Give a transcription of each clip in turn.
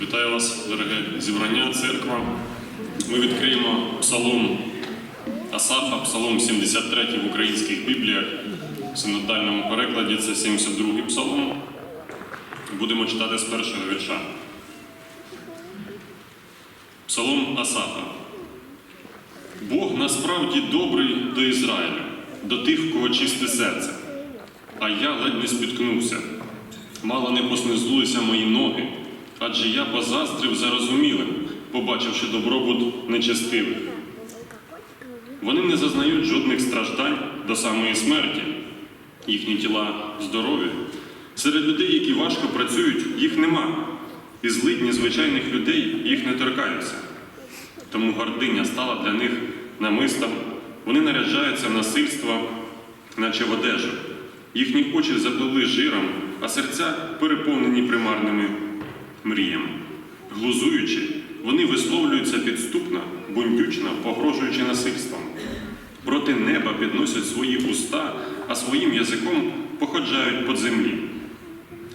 Вітаю вас, дороге зібрання, церква. Ми відкриємо псалом Асафа, псалом 73 в українських бібліях. В синодальному перекладі це 72 псалом. Будемо читати з першого вірша. Псалом Асафа. Бог насправді добрий до Ізраїля, до тих, в кого чисте серце. А я ледь не спіткнувся. Мало не поснизлилися мої ноги, адже я позаздрив зарозумілим, побачивши добробут нечестивих. Вони не зазнають жодних страждань до самої смерті. Їхні тіла здорові. Серед людей, які важко працюють, їх нема. І злидні звичайних людей їх не торкаються. Тому гординя стала для них намистом. Вони наряджаються в насильство, наче в одежу. Їхні очі заплили жиром, а серця переповнені примарними мріями. Глузуючи, вони висловлюються підступно, бундючно, погрожуючи насильством. Проти неба підносять свої уста, а своїм язиком походжають по землі.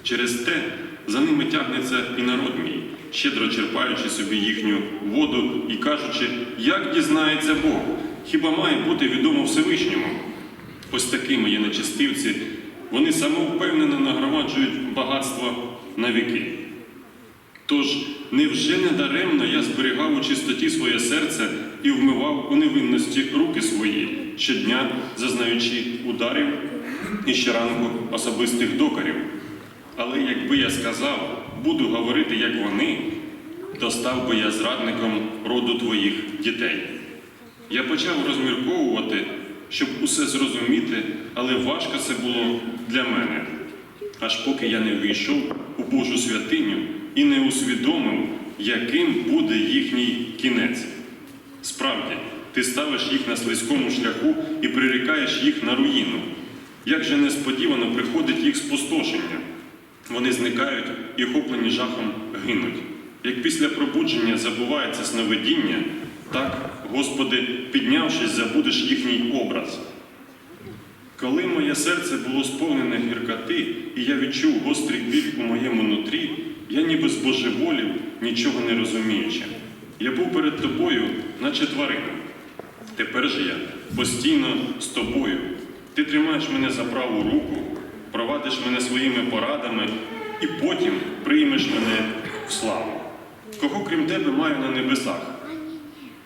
Через те за ними тягнеться і народ мій, щедро черпаючи собі їхню воду і кажучи, як дізнається Бог, хіба має бути відомо Всевишньому? Ось такими є нечистивці, вони самовпевнено нагромаджують багатство на віки. Тож, невже не даремно я зберігав у чистоті своє серце і вмивав у невинності руки свої, щодня зазнаючи ударів і щоранку особистих докорів? Але якби я сказав, буду говорити, як вони, то став би я зрадником роду твоїх дітей. Я почав розмірковувати, щоб усе зрозуміти, але важко це було для мене. Аж поки я не війшов у Божу святиню і не усвідомив, яким буде їхній кінець. Справді, ти ставиш їх на слизькому шляху і прирікаєш їх на руїну. Як же несподівано приходить їх спустошення. Вони зникають і охоплені жахом гинуть. Як після пробудження забувається сновидіння, так, Господи, піднявшись, забудеш їхній образ. Коли моє серце було сповнене гіркоти, і я відчув гострий біль у моєму нутрі, я ніби збожеволів, нічого не розуміючи. Я був перед тобою, наче тварина. Тепер же я постійно з тобою. Ти тримаєш мене за праву руку, провадиш мене своїми порадами і потім приймеш мене в славу. Кого крім тебе маю на небесах?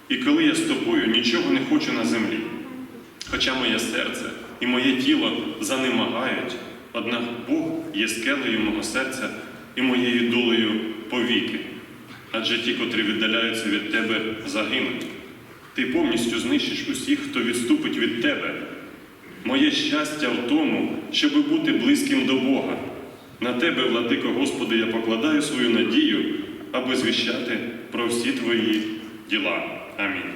І коли я з тобою нічого не хочу на землі. Хоча моє серце і моє тіло занемагають, однак Бог є скелею мого серця і моєю долею повіки. Адже ті, котрі віддаляються від тебе, загинуть. Ти повністю знищиш усіх, хто відступить від тебе. Моє щастя в тому, щоб бути близьким до Бога. На тебе, владико Господи, я покладаю свою надію, аби звіщати про всі твої діла. Амінь.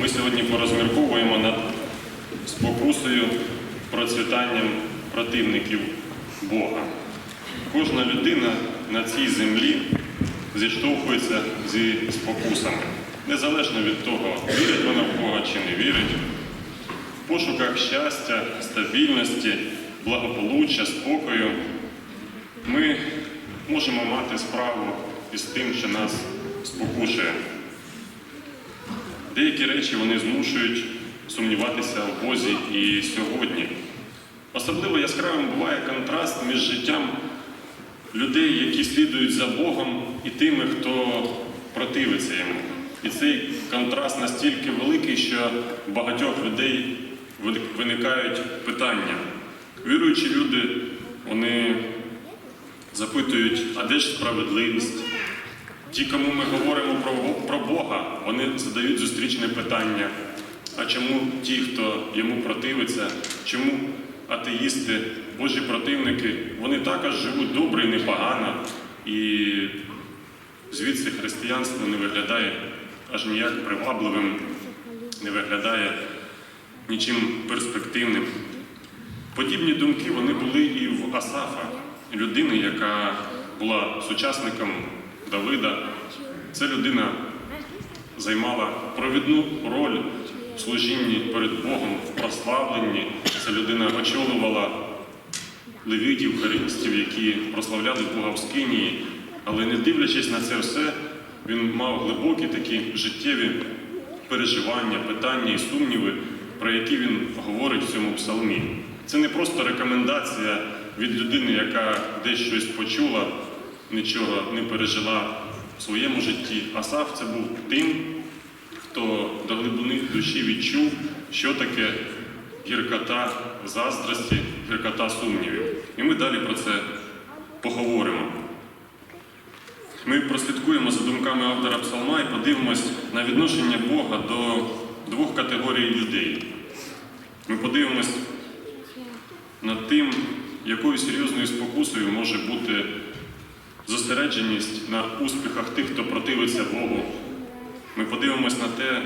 Ми сьогодні порозмірковуємо над спокусою, процвітанням противників Бога. Кожна людина на цій землі зіштовхується зі спокусами, незалежно від того, вірить вона в Бога чи не вірить. В пошуках щастя, стабільності, благополуччя, спокою ми можемо мати справу із тим, що нас спокушує. Деякі речі вони змушують сумніватися в Бозі і сьогодні. Особливо яскравим буває контраст між життям людей, які слідують за Богом, і тими, хто противиться йому. І цей контраст настільки великий, що багатьох людей виникають питання. Віруючі люди, вони запитують, а де ж справедливість? Ті, кому ми говоримо про Бога, вони задають зустрічне питання. А чому ті, хто йому противиться, чому атеїсти, Божі противники, вони також живуть добре і непогано, і звідси християнство не виглядає аж ніяк привабливим, не виглядає нічим перспективним. Подібні думки вони були і в Асафа, людини, яка була сучасником Давида. Ця людина займала провідну роль служінні перед Богом, в прославленні Ця людина очолювала левітів, харистів, які прославляли Бога в Скинії, але не дивлячись на це все, він мав глибокі такі життєві переживання, питання і сумніви, про які він говорить в цьому псалмі. Це не просто рекомендація від людини, яка десь щось почула, нічого не пережила в своєму житті. Асаф це був тим, хто до глибини душі відчув, що таке гіркота заздрості, гіркота сумнівів. І ми далі про це поговоримо. Ми прослідкуємо за думками автора псалма і подивимось на відношення Бога до двох категорій людей. Ми подивимось над тим, якою серйозною спокусою може бути зосередженість на успіхах тих, хто противиться Богу. Ми подивимось на те,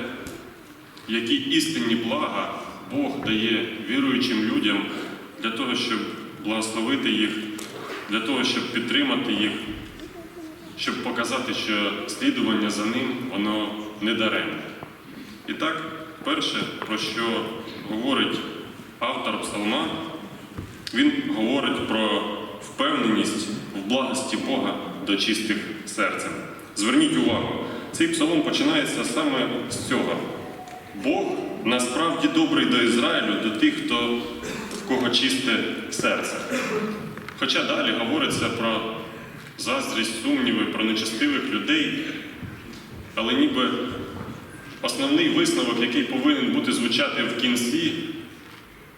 які істинні блага Бог дає віруючим людям для того, щоб благословити їх, для того, щоб підтримати їх, щоб показати, що слідування за ним воно не даремне. І так, перше, про що говорить автор псалма, він говорить про впевненість в благості Бога до чистих серцем. Зверніть увагу, цей псалом починається саме з цього. Бог насправді добрий до Ізраїлю, до тих, хто в кого чисте серце. Хоча далі говориться про заздрість, сумніви, про нечестивих людей, але ніби основний висновок, який повинен бути звучати в кінці,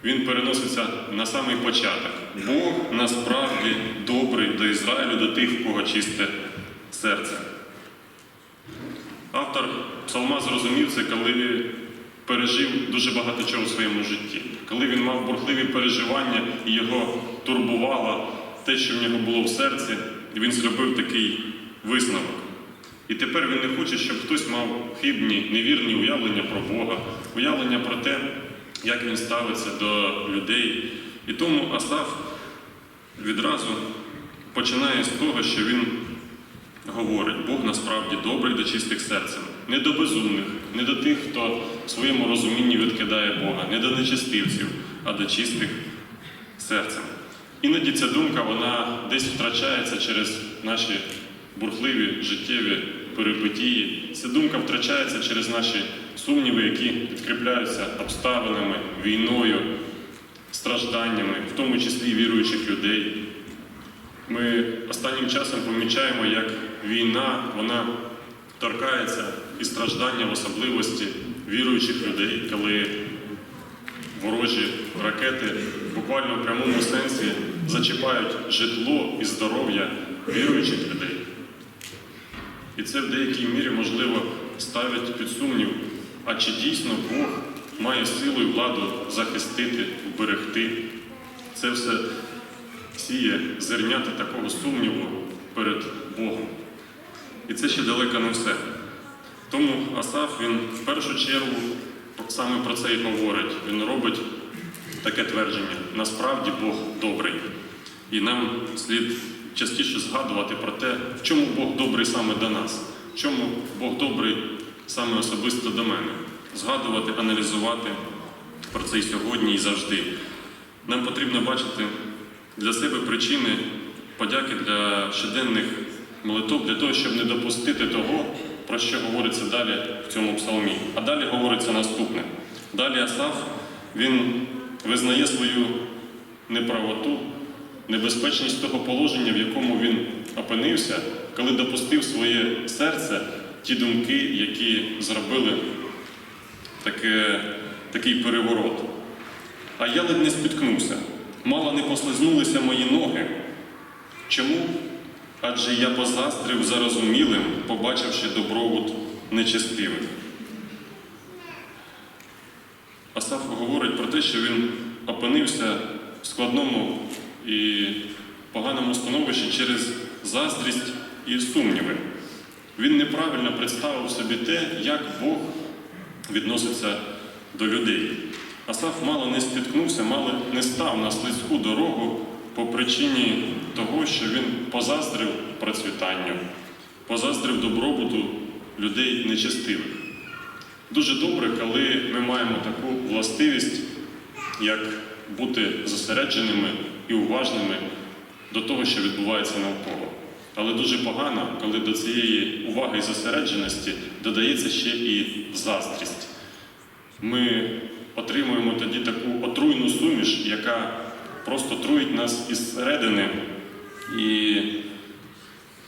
він переноситься на самий початок. Бог насправді добрий до Ізраїлю, до тих, в кого чисте серце. Автор псалма зрозумів це, коли пережив дуже багато чого в своєму житті, коли він мав бурхливі переживання і його турбувало те, що в нього було в серці, і він зробив такий висновок. І тепер він не хоче, щоб хтось мав хибні, невірні уявлення про Бога, уявлення про те, як він ставиться до людей. І тому Асаф відразу починає з того, що він говорить, Бог насправді добрий до чистих серцем, не до безумних, не до тих, хто в своєму розумінні відкидає Бога, не до нечистивців, а до чистих серцем. Іноді ця думка вона десь втрачається через наші бурхливі життєві перипетії. Ця думка втрачається через наші сумніви, які підкріпляються обставинами, війною, стражданнями, в тому числі віруючих людей. Ми останнім часом помічаємо, як війна вона торкається і страждання в особливості віруючих людей, коли ворожі ракети буквально в прямому сенсі зачіпають житло і здоров'я віруючих людей. І це в деякій мірі, можливо, ставить під сумнів, а чи дійсно Бог має силу і владу захистити, вберегти. Це все сіє зернята такого сумніву перед Богом. І це ще далеко не все. Тому Асаф він в першу чергу саме про це і говорить. Він робить таке твердження: насправді Бог добрий. І нам слід частіше згадувати про те, в чому Бог добрий саме до нас, в чому Бог добрий саме особисто до мене. Згадувати, аналізувати про це і сьогодні, і завжди. Нам потрібно бачити для себе причини подяки для щоденних молитов, для того, щоб не допустити того, про що говориться далі в цьому псалмі. А далі говориться наступне. Далі Асаф він визнає свою неправоту, небезпечність того положення, в якому він опинився, коли допустив своє серце ті думки, які зробили таке, такий переворот. А я ледь не спіткнувся. Мало не послизнулися мої ноги. Чому? Адже я позастрив зарозумілим, побачивши добробут нечестивих. Асаф говорить про те, що він опинився в складному і поганому становищі через заздрість і сумніви. Він неправильно представив собі те, як Бог відноситься до людей. Асаф мало не спіткнувся, мало не став на слизьку дорогу по причині того, що він позаздрив процвітанню, позаздрив добробуту людей нечестивих. Дуже добре, коли ми маємо таку властивість, як бути зосередженими і уважними до того, що відбувається навколо. Але дуже погано, коли до цієї уваги і зосередженості додається ще і заздрість. Ми отримуємо тоді таку отруйну суміш, яка просто труїть нас із середини. І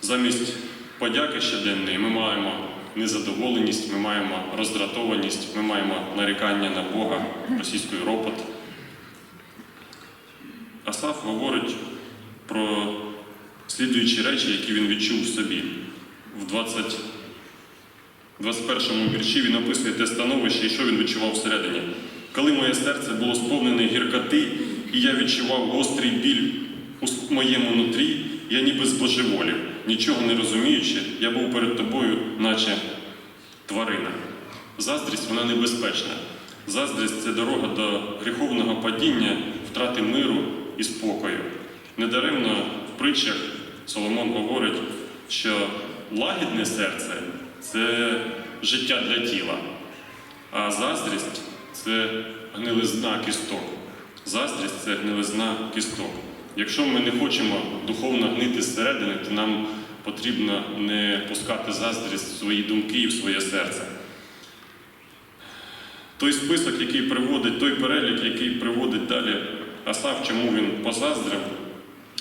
замість подяки щоденної ми маємо незадоволеність, ми маємо роздратованість, ми маємо нарікання на Бога, російською ропот. Асаф говорить про слідуючі речі, які він відчув в собі. В 20, 21 вірші він описує те становище і що він відчував всередині. Коли моє серце було сповнене гіркоти, і я відчував гострий біль у моєму нутрі, я ніби збожеволів, нічого не розуміючи, я був перед тобою, наче тварина. Заздрість вона небезпечна. Заздрість це дорога до гріховного падіння, втрати миру і спокою. Недаремно в притчах Соломон говорить, що лагідне серце це життя для тіла, а заздрість це гнилизна кісток. Заздрість це гнилизна кісток. Якщо ми не хочемо духовно гнити зсередини, то нам потрібно не пускати заздрість в свої думки і в своє серце. Той список, який приводить, той перелік, який приводить далі Асав, чому він позаздрив,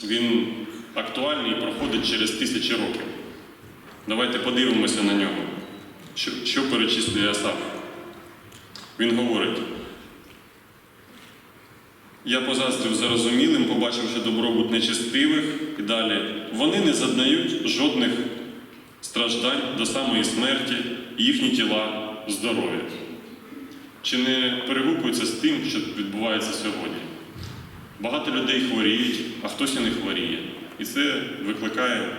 він актуальний і проходить через тисячі років. Давайте подивимося на нього. Що, що перечислює Асав? Він говорить: я позаздрив зарозумілим, побачивши добробут нечестивих і далі. Вони не заднають жодних страждань до самої смерті, їхні тіла здорові. Чи не перегукується з тим, що відбувається сьогодні? Багато людей хворіють, а хтось і не хворіє. І це викликає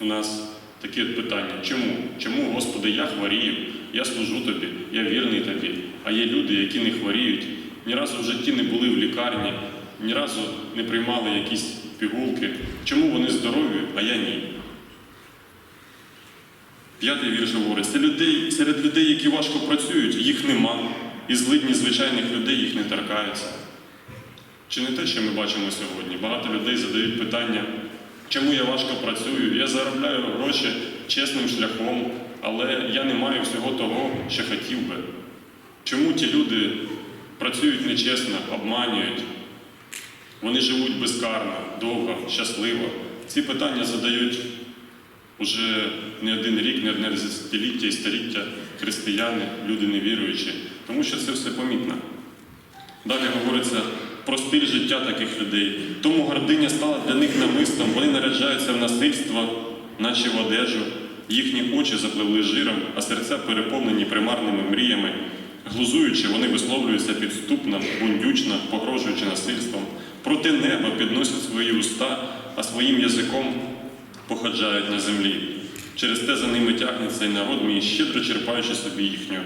у нас таке питання: чому? Чому, Господи, я хворію, я служу тобі, я вірний тобі, а є люди, які не хворіють, ні разу в житті не були в лікарні, ні разу не приймали якісь пігулки. Чому вони здорові, а я ні? П'ятий вірш говорить, це людей, серед людей, які важко працюють, їх нема, і злидні звичайних людей їх не торкаються. Чи не те, що ми бачимо сьогодні? Багато людей задають питання, чому я важко працюю, я заробляю гроші чесним шляхом, але я не маю всього того, що хотів би. Чому ті люди працюють нечесно, обманюють? Вони живуть безкарно, довго, щасливо. Ці питання задають уже не один рік, не одне десятиліття і століття християни, люди невіруючі, тому що це все помітно. Далі говориться про стиль життя таких людей. Тому гординя стала для них намистом, вони наряджаються в насильство, наче в одежу, їхні очі запливли жиром, а серця переповнені примарними мріями. Глузуючи, вони висловлюються підступно, бундючно, погрожуючи насильством. Проти неба підносять свої уста, а своїм язиком походжають на землі. Через те за ними тягнеться цей народ мій, щедро черпаючи собі їхню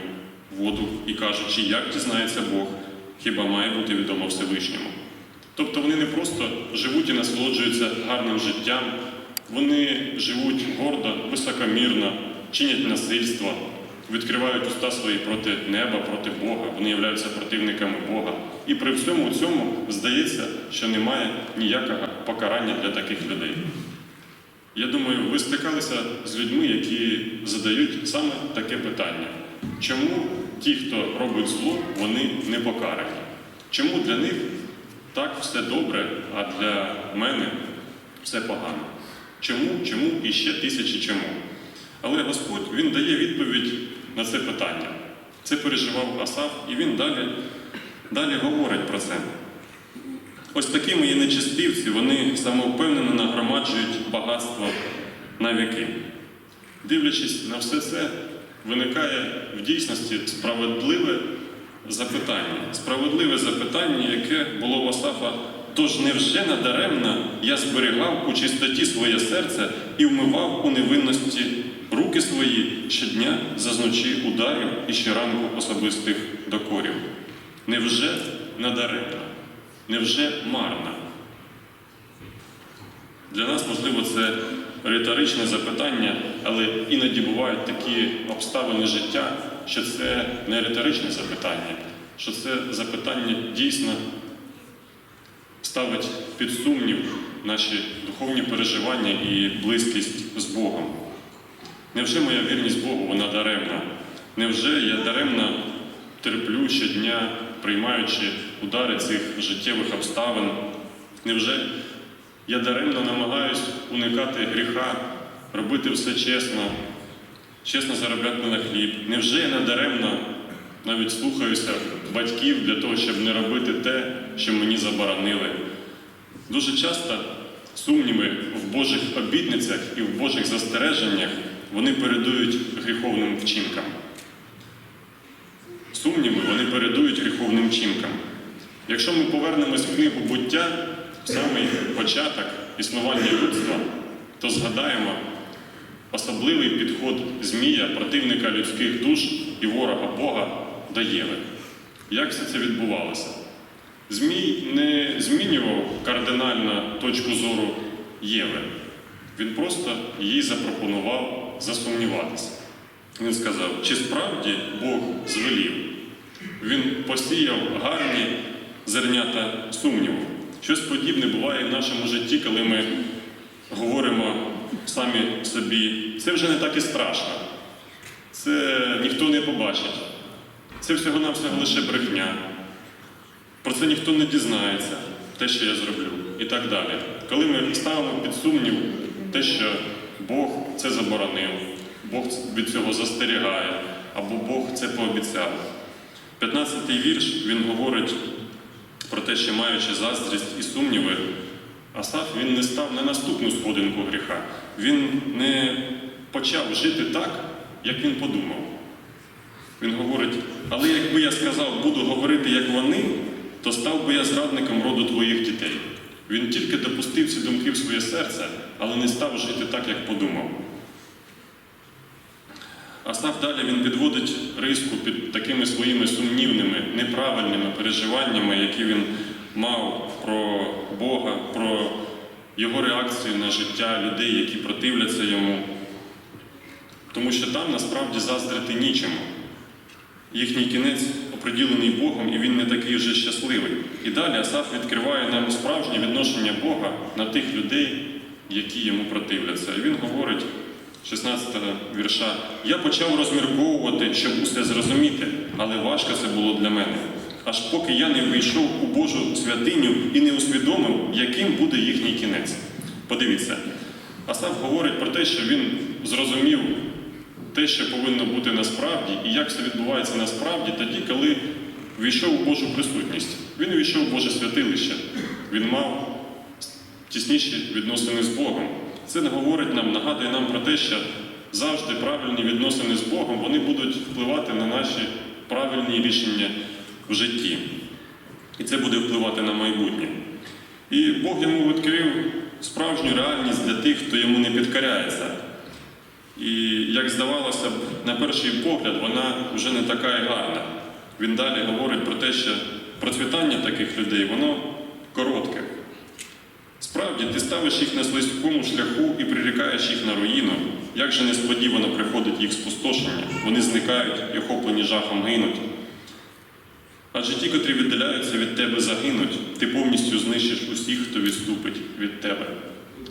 воду і кажучи, як дізнається Бог, хіба має бути відомо Всевишньому. Тобто вони не просто живуть і насолоджуються гарним життям, вони живуть гордо, високомірно, чинять насильство, відкривають уста свої проти неба, проти Бога, вони являються противниками Бога. І при всьому цьому здається, що немає ніякого покарання для таких людей. Я думаю, ви стикалися з людьми, які задають саме таке питання. Чому ті, хто робить зло, вони не покарані? Чому для них так все добре, а для мене все погано? Чому, чому і ще тисячі чому? Але Господь Він дає відповідь на це питання. Це переживав Асав, і він далі, далі говорить про це. Ось такими є нечистивці, вони самовпевнено нагромаджують багатство на віки. Дивлячись на все це, виникає в дійсності справедливе запитання. Справедливе запитання, яке було у Асафа. Тож невже надаремно я зберігав у чистоті своє серце і вмивав у невинності руки свої щодня зазночі ударів і щоранку особистих докорів? Невже надаремно? Невже марно? Для нас, можливо, це риторичне запитання, але іноді бувають такі обставини життя, що це не риторичне запитання, що це запитання дійсно ставить під сумнів наші духовні переживання і близькість з Богом. Невже моя вірність Богу вона даремна? Невже я даремно терплю щодня, приймаючи удари цих життєвих обставин? Невже я даремно намагаюсь уникати гріха, робити все чесно, чесно заробляти на хліб? Невже я надаремно навіть слухаюся батьків для того, щоб не робити те, що мені заборонили? Дуже часто сумніви в Божих обітницях і в Божих застереженнях вони передують гріховним вчинкам. Сумніви вони передують гріховним вчинкам. Якщо ми повернемось в книгу буття, в самий початок існування людства, то згадаємо особливий підход Змія, противника людських душ і ворога Бога до Єви. Як все це відбувалося? Змій не змінював кардинально точку зору Єви. Він просто їй запропонував засумніватися. Він сказав, чи справді Бог звелів? Він посіяв гарні зернята сумніву. Щось подібне буває в нашому житті, коли ми говоримо самі собі, це вже не так і страшно. Це ніхто не побачить. Це всього-навсього лише брехня. Про це ніхто не дізнається, те, що я зроблю, і так далі. Коли ми ставимо під сумнів те, що Бог це заборонив, Бог від цього застерігає, або Бог це пообіцяв. 15-й вірш він говорить про те, що маючи заздрість і сумніви, Асаф він не став на наступну сходинку гріха. Він не почав жити так, як він подумав. Він говорить, але якби я сказав, буду говорити, як вони, то став би я зрадником роду твоїх дітей. Він тільки допустив ці думки в своє серце, але не став жити так, як подумав. Асаф далі він підводить риску під такими своїми сумнівними, неправильними переживаннями, які він мав про Бога, про його реакцію на життя людей, які противляться йому. Тому що там насправді заздрити нічому. Їхній кінець оприділений Богом, і він не такий вже щасливий. І далі Асаф відкриває нам справжнє відношення Бога на тих людей, які йому противляться. І він говорить, 16 вірша, я почав розмірковувати, щоб усе зрозуміти, але важко це було для мене. Аж поки я не вийшов у Божу святиню і не усвідомив, яким буде їхній кінець. Подивіться, Асаф говорить про те, що він зрозумів те, що повинно бути насправді, і як все відбувається насправді тоді, коли війшов у Божу присутність. Він війшов у Боже святилище, він мав тісніші відносини з Богом. Це не говорить нам, нагадує нам про те, що завжди правильні відносини з Богом вони будуть впливати на наші правильні рішення в житті. І це буде впливати на майбутнє. І Бог йому відкрив справжню реальність для тих, хто йому не підкоряється. І як здавалося б, на перший погляд, вона вже не така і гарна. Він далі говорить про те, що процвітання таких людей, воно коротке. Справді, ти ставиш їх на слизькому шляху і прирікаєш їх на руїну, як же несподівано приходить їх спустошення, вони зникають і охоплені жахом гинуть. Адже ті, котрі віддаляються від тебе, загинуть, ти повністю знищиш усіх, хто відступить від тебе.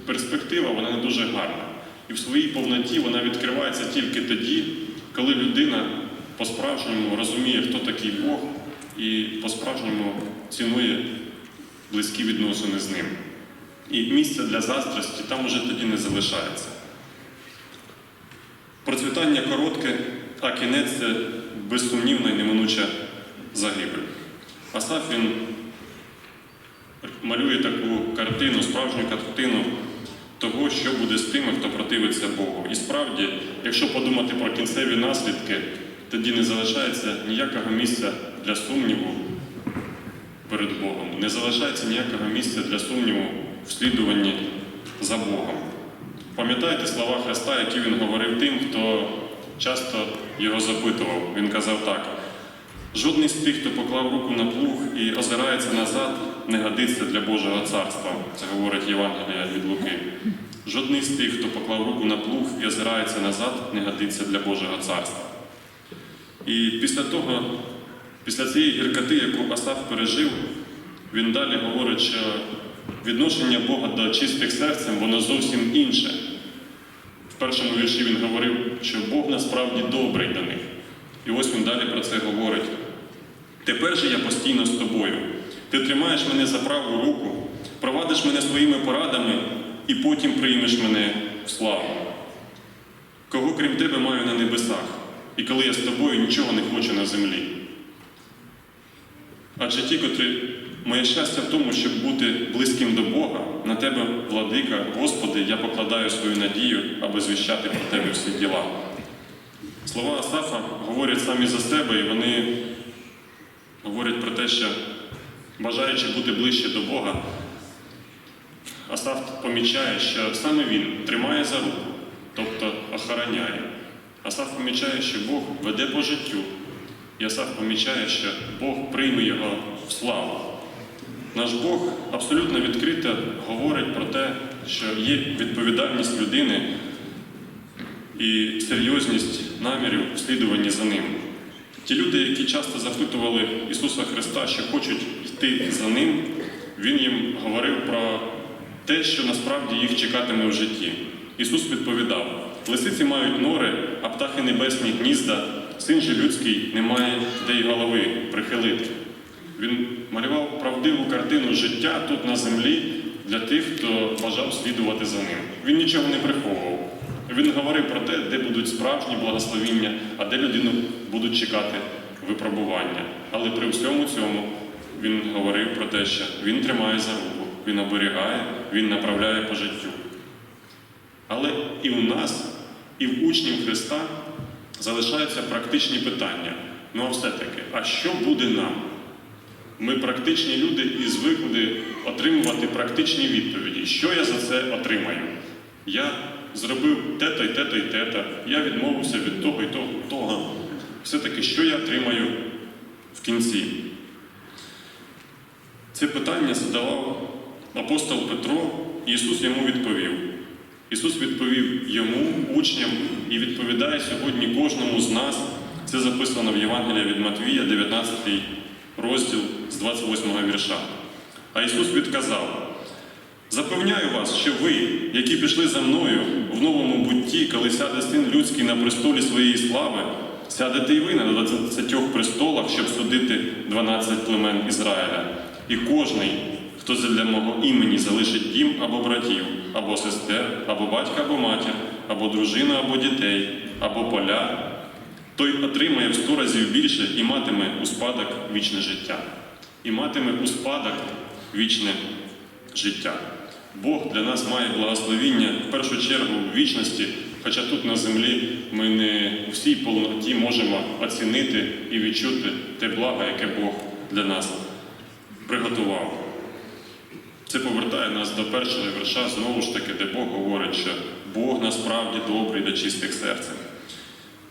Перспектива вона не дуже гарна. І в своїй повноті вона відкривається тільки тоді, коли людина по-справжньому розуміє, хто такий Бог, і по-справжньому цінує близькі відносини з ним. І місця для заздрості там уже тоді не залишається. Процвітання коротке, а кінець це безсумнівна і неминуча загибель. Асаф він малює таку картину, справжню картину того, що буде з тими, хто противиться Богу. І справді, якщо подумати про кінцеві наслідки, тоді не залишається ніякого місця для сумніву перед Богом, не залишається ніякого місця для сумніву в слідуванні за Богом. Пам'ятаєте слова Христа, які він говорив тим, хто часто його запитував. Він казав так: жодний з тих, хто поклав руку на плуг і озирається назад, не годиться для Божого царства. Це говорить Євангелія від Луки. Жодний з тих, хто поклав руку на плуг і озирається назад, не годиться для Божого царства. І після того, після цієї гіркоти, яку Асаф пережив, він далі говорить, що відношення Бога до чистих серцем, воно зовсім інше. В першому вірші він говорив, що Бог насправді добрий до них. І ось він далі про це говорить. Тепер же я постійно з тобою. Ти тримаєш мене за праву руку, провадиш мене своїми порадами і потім приймеш мене в славу. Кого крім тебе маю на небесах, і коли я з тобою нічого не хочу на землі. Адже ті, котрі моє щастя в тому, щоб бути близьким до Бога, на тебе, владика, Господи, я покладаю свою надію, аби звіщати про тебе всі діла. Слова Асафа говорять самі за себе, і вони говорять про те, що бажаючи бути ближче до Бога, Асаф помічає, що саме він тримає за руку, тобто охороняє. Асаф помічає, що Бог веде по життю. І Асаф помічає, що Бог прийме його в славу. Наш Бог абсолютно відкрито говорить про те, що є відповідальність людини і серйозність намірів в за ним. Ті люди, які часто запитували Ісуса Христа, що хочуть йти за ним, Він їм говорив про те, що насправді їх чекатиме в житті. Ісус відповідав: лисиці мають нори, а птахи небесні гнізда, син же людський не має де й голови прихилити. Він малював правдиву картину життя тут на землі для тих, хто бажав слідувати за ним. Він нічого не приховував. Він говорив про те, де будуть справжні благословіння, а де людину будуть чекати випробування. Але при всьому цьому він говорив про те, що він тримає за руку, він оберігає, він направляє по життю. Але і у нас, і в учнів Христа залишаються практичні питання. Ну а все-таки, а що буде нам? Ми практичні люди і звикли отримувати практичні відповіді. Що я за це отримаю? Я зробив те-то і те-то і те-то, я відмовився від того і того. того. Все-таки, що я отримаю в кінці? Це питання задавав апостол Петро, і Ісус йому відповів. Ісус відповів йому, учням, і відповідає сьогодні кожному з нас. Це записано в Євангелії від Матвія, 19 розділ з 28 вірша. А Ісус відказав: Запевняю вас, що ви, які пішли за мною в новому бутті, коли сяде син людський на престолі своєї слави, сядете і ви на 20 престолах, щоб судити 12 племен Ізраїля. І кожний, хто задля мого імені залишить дім або братів, або сестер, або батька, або матір, або дружину, або дітей, або поля, той отримає в сто разів більше і матиме у спадок вічне життя. І матиме у спадок вічне життя. Бог для нас має благословіння в першу чергу в вічності, хоча тут на землі ми не у всій повноті можемо оцінити і відчути те благо, яке Бог для нас приготував. Це повертає нас до першого вірша, знову ж таки, де Бог говорить, що Бог насправді добрий до чистих серцем.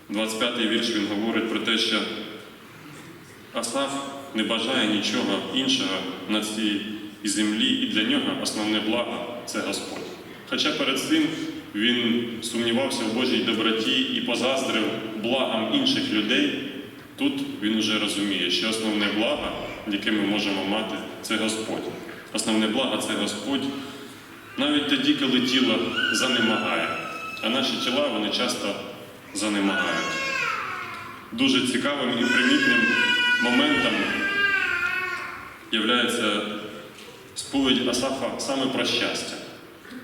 25-й вірш він говорить про те, що Асаф не бажає нічого іншого на цій землі, і для нього основне благо це Господь. Хоча перед цим він сумнівався в Божій доброті і позаздрив благам інших людей, тут він уже розуміє, що основне благо, яке ми можемо мати, це Господь. Основне благо це Господь навіть тоді, коли тіло занемагає, а наші тіла вони часто занемагають. Дуже цікавим і примітним моментом є сповідь Асафа саме про щастя.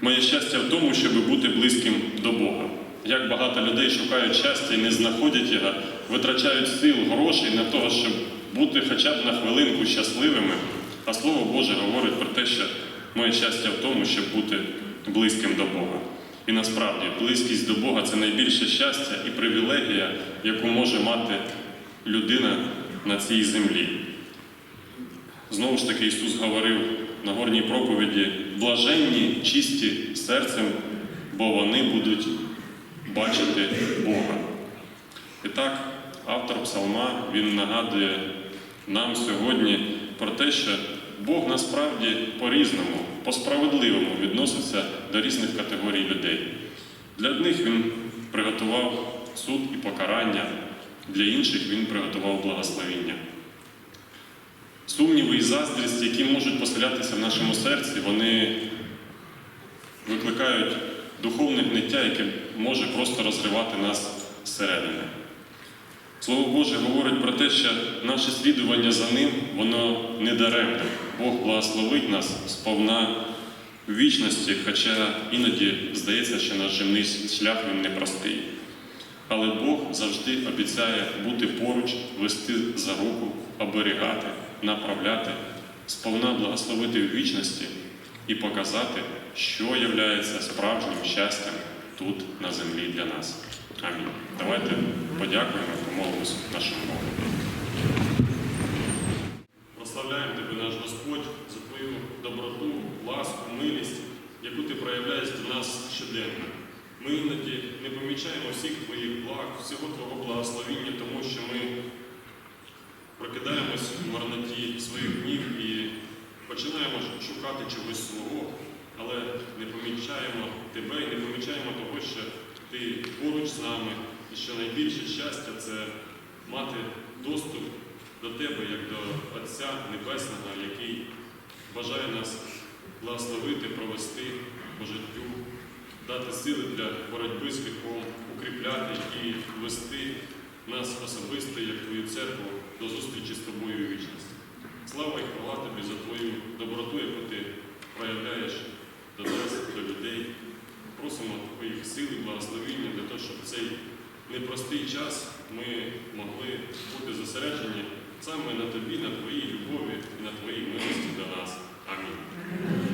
Моє щастя в тому, щоб бути близьким до Бога. Як багато людей шукають щастя і не знаходять його, витрачають сил, грошей на того, щоб бути хоча б на хвилинку щасливими. А Слово Боже говорить про те, що моє щастя в тому, щоб бути близьким до Бога. І насправді близькість до Бога це найбільше щастя і привілегія, яку може мати людина на цій землі. Знову ж таки, Ісус говорив на горній проповіді: блаженні, чисті серцем, бо вони будуть бачити Бога. І так, автор Псалма він нагадує нам сьогодні про те, що Бог насправді по-різному, по-справедливому відноситься до різних категорій людей. Для одних він приготував суд і покарання, для інших він приготував благословіння. Сумніви і заздрість, які можуть поселятися в нашому серці, вони викликають духовне гниття, яке може просто розривати нас зсередини. Слово Боже говорить про те, що наше слідування за ним, воно не даремне. Бог благословить нас сповна вічності, хоча іноді здається, що наш земний шлях він непростий. Але Бог завжди обіцяє бути поруч, вести за руку, оберігати, направляти, сповна благословити в вічності і показати, що є справжнім щастям тут на землі для нас. Амінь. Давайте подякуємо помолимось нашому Богу. Прославляємо Тебе, наш Господь, за Твою доброту, ласку, милість, яку Ти проявляєш до нас щоденно. Ми іноді не помічаємо всіх Твоїх благ, всього Твого благословіння, тому що ми прокидаємось в марноті своїх днів і починаємо шукати чогось свого, але не помічаємо Тебе і не помічаємо того, що Ти поруч з нами, і що найбільше щастя це мати доступ до Тебе, як до Отця Небесного, який бажає нас благословити, провести по життю, дати сили для боротьби з гріхом, укріпляти і вести нас особисто, як Твою церкву, до зустрічі з Тобою у вічності. Слава і хвала Тобі за Твою доброту, яку Ти проявляєш до нас, до людей. Просимо Твоїх сил і благословіння для того, щоб в цей непростий час ми могли бути зосереджені саме на Тобі, на Твоїй любові і на Твоїй милості до нас. Амінь.